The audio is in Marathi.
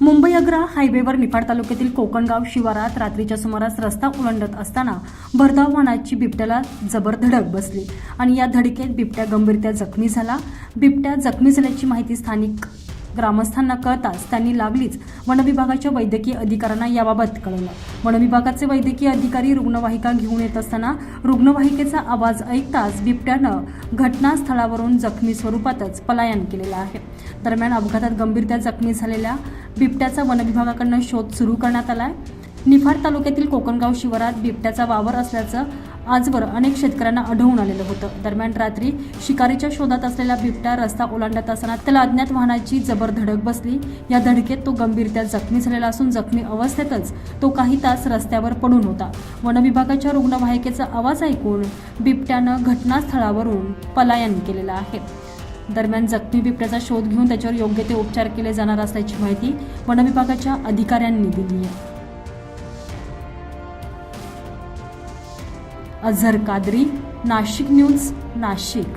मुंबई अग्रा हायवेवर निफाड तालुक्यातील कोकणगाव शिवारात रात्रीच्या सुमारास रस्ता ओलांडत असताना भरधाव वाहनाची बिबट्याला जबर धडक बसली आणि या धडकेत बिबट्या गंभीरत्या जखमी झाला. बिबट्या जखमी झाल्याची माहिती स्थानिक ग्रामस्थांना कळताच त्यांनी लागलीच वनविभागाच्या वैद्यकीय अधिकाऱ्यांना याबाबत कळवलं. वनविभागाचे वैद्यकीय अधिकारी रुग्णवाहिका घेऊन येत असताना रुग्णवाहिकेचा आवाज ऐकताच बिबट्यानं घटनास्थळावरून जखमी स्वरूपातच पलायन केलेलं आहे. दरम्यान अपघातात गंभीरत्या जखमी झालेल्या बिबट्याचा वनविभागाकडनं शोध सुरू करण्यात आला आहे निफाड तालुक्यातील कोकणगाव शिवारात बिबट्याचा वावर असल्याचं आजवर अनेक शेतकऱ्यांना आढळून आलेलं होतं. दरम्यान रात्री शिकारीच्या शोधात असलेला बिबट्या रस्ता ओलांडत असताना त्याला अज्ञात वाहनाची जबर धडक बसली. या धडकेत तो गंभीरत्या जखमी झालेला असून जखमी अवस्थेतच तो काही तास रस्त्यावर पडून होता. वनविभागाच्या रुग्णवाहिकेचा आवाज ऐकून बिबट्यानं घटनास्थळावरून पलायन केलेलं आहे. दरम्यान जखमी बिबट्याचा शोध घेऊन त्याच्यावर योग्य ते उपचार केले जाणार असल्याची माहिती वनविभागाच्या अधिकाऱ्यांनी दिली आहे. अझर कादरी नाशिक न्यूज नाशिक.